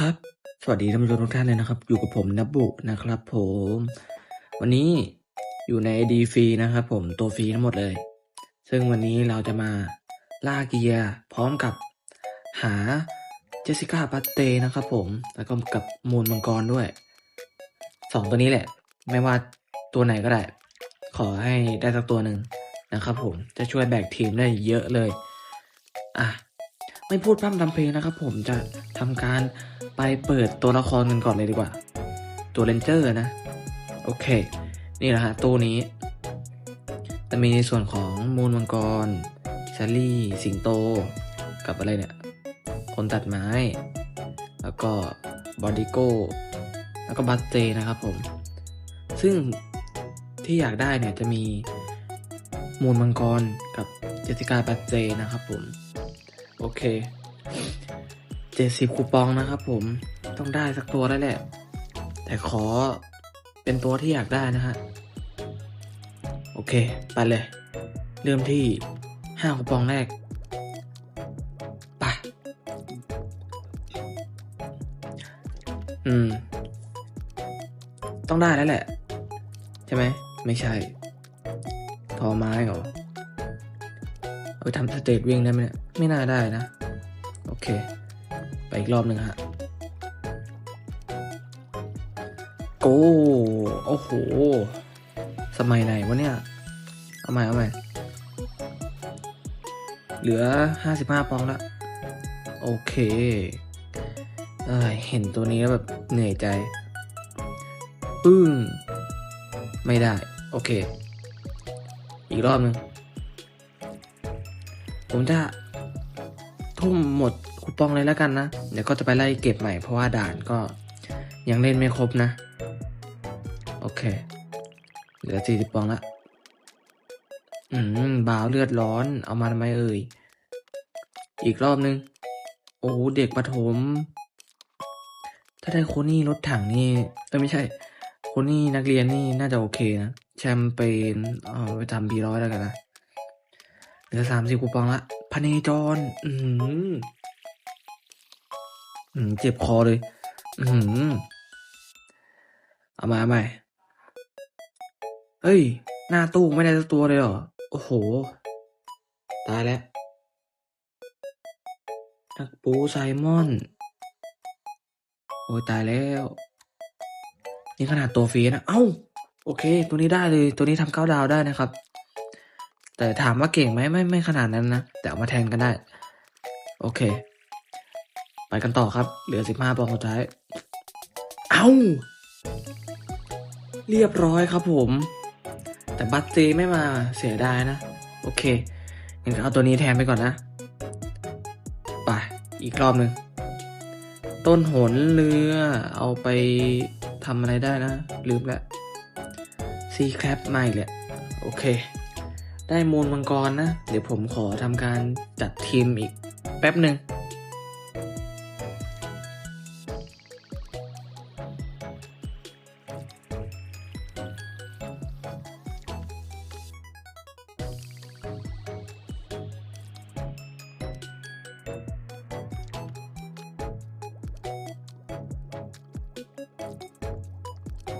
ครับ สวัสดีท่านผู้ชมทุกท่านเลยนะครับ อยู่กับผมนับบุนะครับ ผม วันนี้อยู่ในดีฟรีนะครับ ผมตัวฟรีทั้งหมดเลย ซึ่งวันนี้เราจะมาล่าเกียร์พร้อมกับหาเจสสิก้าปัตเตนะครับ ผม แล้วก็กับมูลมังกรด้วยสองตัวนี้แหละ ไม่ว่าตัวไหนก็ได้ ขอให้ได้สักตัวหนึ่งนะครับ ผม จะช่วยแบกทีมได้เยอะเลย อะ ไม่พูดพร่ำทำเพลงนะครับ ผมจะทำการ ไปเปิดตัวละครกันก่อนเลยดีกว่า ตัวเรนเจอร์นะ โอเค นี่แหละฮะตู้นี้ จะมีในส่วนของมูลมังกรแซลลี่ สิงโต กับอะไรเนี่ย คนตัดไม้ แล้วก็บอดี้โก้ แล้วก็บัตเตนะครับผม ซึ่งที่อยากได้เนี่ยจะมีมูลมังกรกับเจสิกาบัตเตนะครับผม โอเค เจ็ดสิบคูปองนะครับผมต้องได้สักตัวแล้วแหละ แต่ขอเป็นตัวที่อยากได้นะฮะ โอเค ไปเลย เริ่มที่ห้าคูปองแรกไปอืม ต้องได้แล้วแหละ ใช่ไหม ไม่ใช่ ทอไม้เหรอเอาไปทำสเตจวิ่งได้ไหมเนี่ย ไม่น่าได้นะ โอเค ไปอีกรอบหนึ่งฮะโอ้โอ้โห สมัยไหนวะเนี่ย เอาใหม่เอาใหม่ เหลือห้าสิบห้าปองละ โอเคเอเห็นตัวนี้แล้วแบบเหนื่อยใจ ปึ้ง ไม่ได้ โอเค อีกรอบหนึ่งผมจะ ทุ่มหมดคูปองเลยแล้วกันนะ เดี๋ยวก็จะไปไล่เก็บใหม่เพราะว่าด่านก็ยังเล่นไม่ครบนะ โอเค เหลือสี่สิบปองละ อืมบาวเลือดร้อน เอามาทำไมเอ่ย อีกรอบนึง โอ้เด็กประถม ถ้าได้โคนี่รถถังนี่เอ้ยไม่ใช่ โคนี่นักเรียนนี่น่าจะโอเคนะ แชมเปญเอาไปทำบีร้อยแล้วกันนะ เหลือสามสิบคูปองละ พเนจร อือหืออืมเจ็บคอเลย อือหือเอามาเอาใหม่เฮ้ย หน้าตู้ไม่ได้สักตัวเลยเหรอ โอ้โห ตายแล้วนักปูไซมอน โอ้ยตายแล้ว นี่ขนาดตัวฟรีนะ เอ้า โอเค ตัวนี้ได้เลย ตัวนี้ทำเก้าดาวได้นะครับ แต่ถามว่าเก่งไหมไม่ไม่ขนาดนั้นนะ แต่เอามาแทนกันได้ โอเค ไปกันต่อครับ เหลือสิบห้าปองสุดท้าย เอ้าเรียบร้อยครับผม แต่บัตเจไม่มาเสียดายนะ โอเคงั้นเอาตัวนี้แทนไปก่อนนะไปอีกรอบหนึ่งต้นหนเรือ เอาไปทำอะไรได้นะ ลืมล้วซีแคปมาอีกแหละโอเค ได้มูลมังกรนะ เดี๋ยวผมขอทำการจัดทีมอีกแป๊บหนึ่ง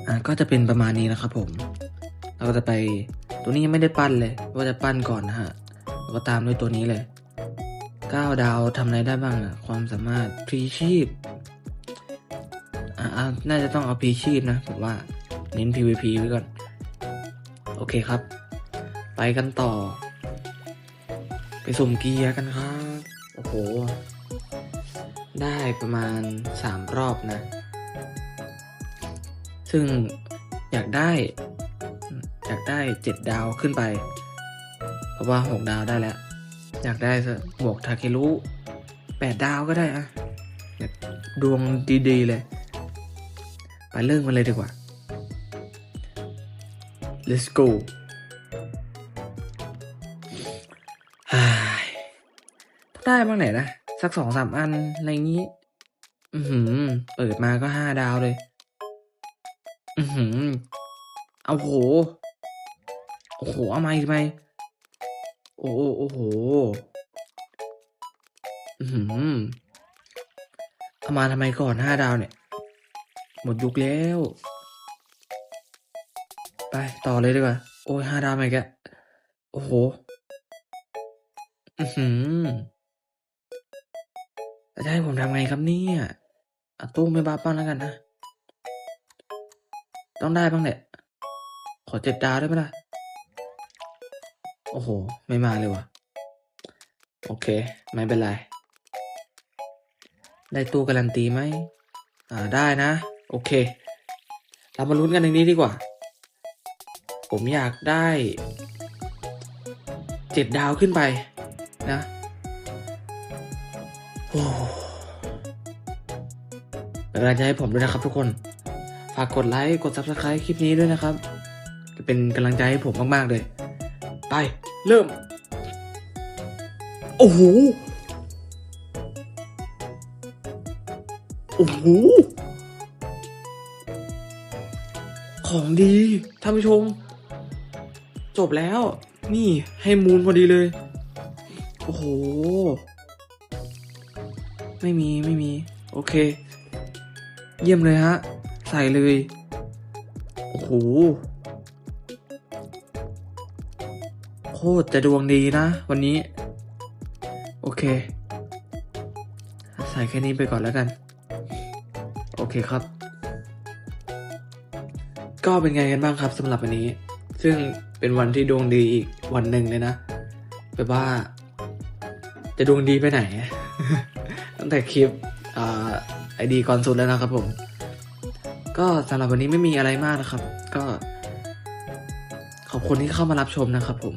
อะก็จะเป็นประมาณนี้นะครับผม เราก็จะไป ตัวนี้ยังไม่ได้ปั้นเลย ว่าจะปั้นก่อนนะฮะแล้วก็ตามด้วยตัวนี้เลย9ดาวทำอะไรได้บ้างอะความสามารถพรีชีพอ่าน่าจะต้องเอาพรีชีพนะผมว่าเน้น PVP ไว้ก่อน โอเคครับ ไปกันต่อ ไปสุ่มเกียร์กันครับ โอ้โห ได้ประมาณสามรอบนะ ซึ่งอยากได้ อยากได้เจ็ดดาวขึ้นไป เพราะว่าหกดาวได้แล้ว อยากได้สักบวกทาเครุแปดดาวก็ได้อะดวงดีๆเลย ไปเริ่มกันเลยดีกว่า let's go ได้บ้างไหนนะ สักสองสามอัน อะไรงนี้ อือหือ เปิดมาก็ห้าดาวเลย อือหือ เอาโห โอ้โหเอามาอีกไหมโอ้โอ้โหอือหือเอามาทำไมก่อนห้าดาวเนี่ย หมดยุคแล้ว ไปต่อเลยดีกว่า โอ้ยห้าดาวไหมแกโอ้โห อือหือจะให้ผมทำไงครับเนี่ยอะตู้ไม่บ้าบ้างแล้วกันนะ ต้องได้บ้างแหละ ขอเจ็ดดาวได้ไหมล่ะ โอ้โห ไม่มาเลยว่ะ โอเค ไม่เป็นไร ได้ตู้การันตีไหม อ่า ได้นะ โอเค เรามาลุ้นกันในนี้ดีกว่า ผมอยากได้เจ็ดดาวขึ้นไปนะ โอ้เป็นกำลังใจให้ผมด้วยนะครับทุกคน ฝากกดไลค์ กด subscribe คลิปนี้ด้วยนะครับจะเป็นกำลังใจให้ผมมาก ๆ เลย ไป เริ่ม โอ้โห โอ้โห ของดีท่านผู้ชม จบแล้ว นี่ให้มูลพอดีเลย โอ้โห ไม่มีไม่มี โอเค เยี่ยมเลยฮะ ใส่เลย โอ้โห ตรจะดวงดีนะ วันนี้ โอเค ใส่แค่นี้ไปก่อนแล้วกัน โอเคครับ ก็เป็นไงกันบ้างครับสำหรับวันนี้ ซึ่งเป็นวันที่ดวงดีอีกวันหนึ่งเลยนะแบบว่า จะดวงดีไปไหน ตั้งแต่คลิปไอดีก่อนสุดแล้วนะครับผม ก็สำหรับวันนี้ไม่มีอะไรมากนะครับ ก็ขอบคุณที่เข้ามารับชมนะครับผม